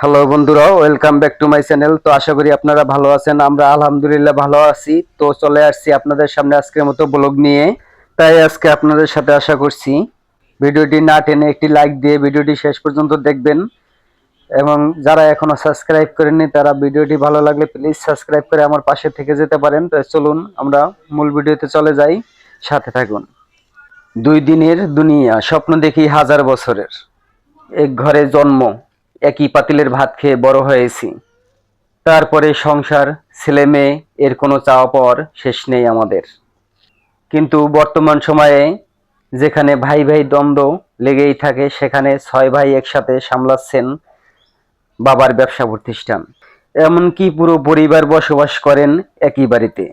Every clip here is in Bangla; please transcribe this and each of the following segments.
হ্যালো বন্ধুরা welcome back to my channel তো আশা করি আপনারা ভালো আছেন, আমরা আলহামদুলিল্লাহ ভালো আছি। তো চলে আসছি আপনাদের সামনে আজকের মতো ব্লগ নিয়ে। তাই আজকে আপনাদের সাথে আশা করছি, ভিডিওটি না টেনে একটি লাইক দিয়ে ভিডিওটি শেষ পর্যন্ত দেখবেন। এবং যারা এখনও সাবস্ক্রাইব করেননি, তারা ভিডিওটি ভালো লাগলে প্লিজ সাবস্ক্রাইব করে আমার পাশে থেকে যেতে পারেন। তো চলুন, আমরা মূল ভিডিওতে চলে যাই। সাথে থাকুন। দুই দিনের দুনিয়া, স্বপ্ন দেখি হাজার বছরের। এক ঘরে জন্ম। একই পাতিলের ভাত খেয়ে বড় হয়েছি। তারপরে সংসার, ছেলে মেয়ে, এর কোনো চাওয়া পাওয়ার শেষ নেই আমাদের। কিন্তু বর্তমান সময়ে যেখানে ভাই ভাই দ্বন্দ্ব লেগেই থাকে, সেখানে ছয় ভাই একসাথে সামলাচ্ছেন বাবার ব্যবসা প্রতিষ্ঠান। এমনকি পুরো পরিবার বসবাস করেন একই বাড়িতে।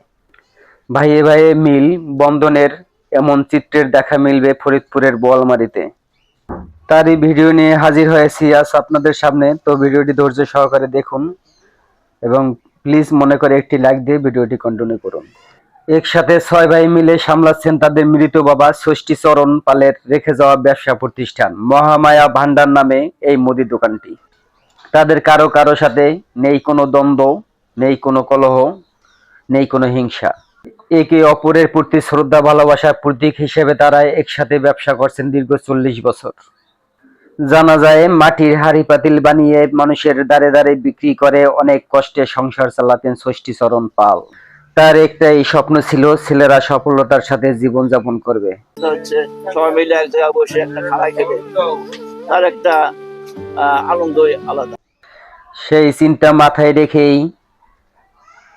ভাইয়ে ভাইয়ে মিল, বন্ধনের এমন চিত্রের দেখা মিলবে ফরিদপুরের বোয়ালমারিতে। তারই ভিডিও নিয়ে হাজির হয়েছি আজ আপনাদের সামনে। তো ভিডিওটি ধৈর্য সহকারে দেখুন এবং প্লিজ মনে করে একটি লাইক দিয়ে ভিডিওটি কন্টিনিউ করুন। একসাথে ছয় ভাই মিলে সামলাচ্ছেন তাদের মৃত বাবা ষষ্ঠী চরণ পালের রেখে যাওয়া ব্যবসা প্রতিষ্ঠান, মহামায়া ভান্ডার নামে এই মুদি দোকানটি। তাদের কারও কারও সাথে নেই কোনো দ্বন্দ্ব, নেই কোনো কলহ, নেই কোনো হিংসা। একে অপরের প্রতি শ্রদ্ধা, ভালোবাসার প্রতীক হিসেবে তারা একসাথে ব্যবসা করছেন দীর্ঘ চল্লিশ বছর। জানা যায় মাটির হাড়ি পাতিল বানিয়ে মানুষের দ্বারে দ্বারে বিক্রি করে অনেক কষ্টে সংসার চালাতেন ষষ্ঠীচরণ পাল। তার একটাই স্বপ্ন ছিল ছেলেরা সফলতার সাথে জীবনযাপন করবে। সবাই মিলে এক জায়গায় বসে একটা খাওয়াই খেলে। তার একটা আনন্দই আলাদা। সেই চিন্তা মাথায় রেখেই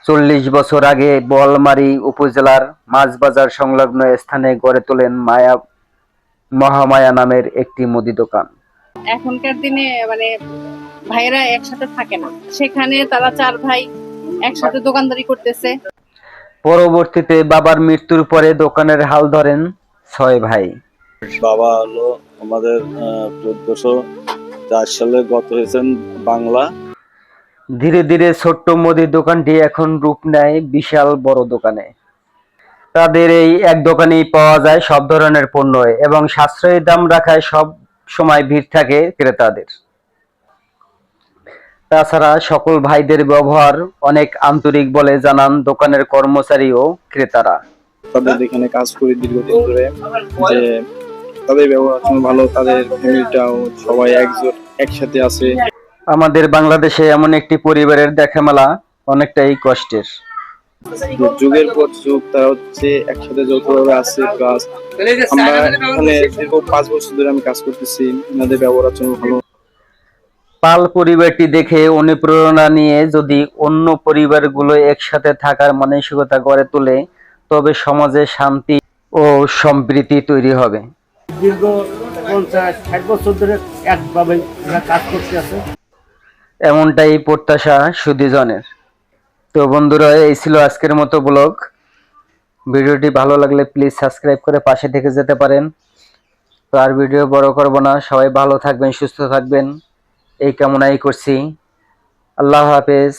চল্লিশ বছর আগে বোয়ালমারী উপজেলার মাছবাজার সংলগ্ন স্থানে গড়ে তোলেন মায়া মহামায়া নামের একটি মুদি দোকান। এখনকার দিনে মানে ভাইয়েরা একসাথে থাকে না। সেখানে তারা চার ভাই একসাথে দোকানদারি করতেছে। পরবর্তীতে বাবার মৃত্যুর পরে দোকানের হাল ধরেন ছয় ভাই। বাবা হলো আমাদের চোদ্দশো চার সালে গত হয়েছেন বাংলা। ধীরে ধীরে ছোট্ট মুদির দোকানটি এখন রূপ নেয় বিশাল বড় দোকানে। তাদের এই এক দোকানেই পাওয়া যায় সব ধরনের পণ্য এবং সাশ্রয়ী দাম রাখায় সব সময় ভিড় থাকে ক্রেতাদের। তাছাড়া সকল ভাইদের ব্যবহার অনেক আন্তরিক বলে জানান দোকানের কর্মচারী ও ক্রেতারা। তাদের এখানে কাজ করি দীর্ঘদিন ধরে যে তাদের ব্যবহার ভালো তাদের ফ্যামিলিটাও সবাই একজোট একসাথে আছে। আমাদের বাংলাদেশে এমন একটি পরিবারের দেখা মেলা অনেকটাই কষ্টের। যুগের পর যুগ তারা হচ্ছে একসাথে যৌথভাবে আছে প্লাস আমরা এখানে দীর্ঘ পাঁচ বছর ধরে আমি কাজ করতেছি ওনাদের ব্যবহার আচরণ ভালো। পাল পরিবারটি দেখে অনুপ্রেরণা নিয়ে যদি অন্য পরিবারগুলো একসাথে থাকার মানসিকতা গড়ে তোলে তবে সমাজে শান্তি ও সম্প্রীতি তৈরি হবে। দীর্ঘ পঞ্চাশ ষাট বছর ধরে একভাবে কাজ করতে আছে। এমনটাই প্রত্যাশা সুদীজনের। তো বন্ধুরা, এই ছিল আজকের মতো ব্লগ। ভিডিওটি ভালো লাগলে প্লিজ সাবস্ক্রাইব করে পাশে থেকে যেতে পারেন। তো আর ভিডিও বড় করব না, সবাই ভালো থাকবেন, সুস্থ থাকবেন। এই কামনাই করছি। আল্লাহ হাফেজ।